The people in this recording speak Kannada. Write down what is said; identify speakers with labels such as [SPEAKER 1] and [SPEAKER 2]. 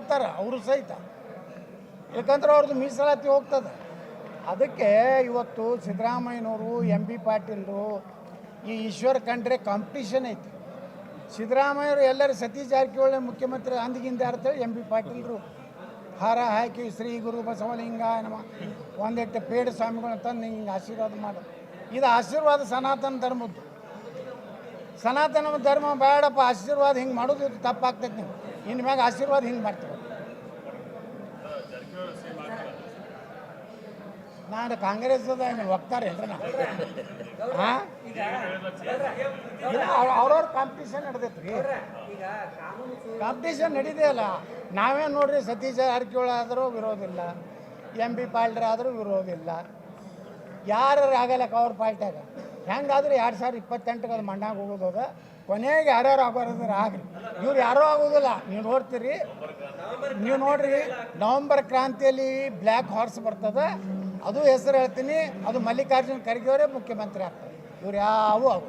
[SPEAKER 1] ಮಾಡಾಕತ್ತಾರ ಅವರು ಸಹಿತ. ಯಾಕಂದ್ರೆ ಅವ್ರದ್ದು ಮೀಸಲಾತಿ ಹೋಗ್ತದೆ. ಅದಕ್ಕೆ ಇವತ್ತು ಸಿದ್ದರಾಮಯ್ಯನವರು ಎಂ ಬಿ ಪಾಟೀಲ್ರು ಈ ಈಶ್ವರ್ ಖಂಡ್ರೆ ಕಾಂಪಿಟಿಷನ್ ಐತಿ. ಸಿದ್ದರಾಮಯ್ಯರು ಎಲ್ಲರೂ ಸತೀಶ್ ಜಾರಕಿಹೊಳಿ ಮುಖ್ಯಮಂತ್ರಿ ಅಂದಿಗಿಂದ ಅಂತೇಳಿ ಎಂ ಬಿ ಪಾಟೀಲ್ರು. ಹಾರ ಹಾಕಿ ಶ್ರೀ ಗುರು ಬಸವಲಿಂಗ ನಮ್ಮ ಒಂದೆಟ್ಟು ಪೇಡ ಸ್ವಾಮಿಗಳನ್ನ ತಂದು ಹಿಂಗೆ ಆಶೀರ್ವಾದ ಮಾಡೋದು ಇದು ಆಶೀರ್ವಾದ ಸನಾತನ ಧರ್ಮದ್ದು. ಸನಾತನ ಧರ್ಮ ಬೇಡಪ್ಪ, ಆಶೀರ್ವಾದ ಹಿಂಗೆ ಮಾಡೋದು ತಪ್ಪಾಗ್ತೈತೆ ನೀವು. ಇನ್ನು ಮ್ಯಾಗ ಆಶೀರ್ವಾದ ಹಿಂಗೆ ಮಾಡ್ತೀವಿ. ನಾನು ಕಾಂಗ್ರೆಸ್ ಹೋಗ್ತಾರೆ ನಾ ಹಾಂ ಅವ್ರವ್ರ ಕಾಂಪಿಟೇಷನ್ ನಡೆದೈತೆ ರೀ ಕಾಂಪಿಟೇಷನ್ ನಡೀದೆಯಲ್ಲ ನಾವೇ ನೋಡ್ರಿ, ಸತೀಶ್ ಜಾರಕಿಹೊಳಿ ಆದರೂ ವಿರೋಧಿಲ್ಲ ಎಂ ಬಿ ಪಾಲ್ಡ್ರ್ ಆದರೂ ವಿರೋಧಿಲ್ಲ ಯಾರು ಆಗಲ್ಲ, ಅವ್ರ ಪಾಲ್ಟ್ಯಾಗ ಹೆಂಗಾದ್ರೆ ಎರಡು ಸಾವಿರದ ಇಪ್ಪತ್ತೆಂಟಕ್ಕೆ ಅದು ಮಣ್ಣಾಗ ಹೋಗೋದು ಕೊನೆಗೆ ಯಾರ್ಯಾರು ಆಗೋರಿದ್ರೆ ಆಗ್ರಿ ಇವ್ರು ಯಾರೂ ಆಗೋದಿಲ್ಲ. ನೀವು ನೋಡ್ತೀರಿ. ನೀವು ನೋಡ್ರಿ, ನವಂಬರ್ ಕ್ರಾಂತಿಯಲ್ಲಿ ಬ್ಲ್ಯಾಕ್ ಹಾರ್ಸ್ ಬರ್ತದೆ. ಅದು ಹೆಸರು ಹೇಳ್ತೀನಿ. ಅದು ಮಲ್ಲಿಕಾರ್ಜುನ್ ಖರ್ಗೆ ಅವರೇ ಮುಖ್ಯಮಂತ್ರಿ ಆಗ್ತಾರೆ. ಇವ್ರು ಯಾವೂ ಆಗು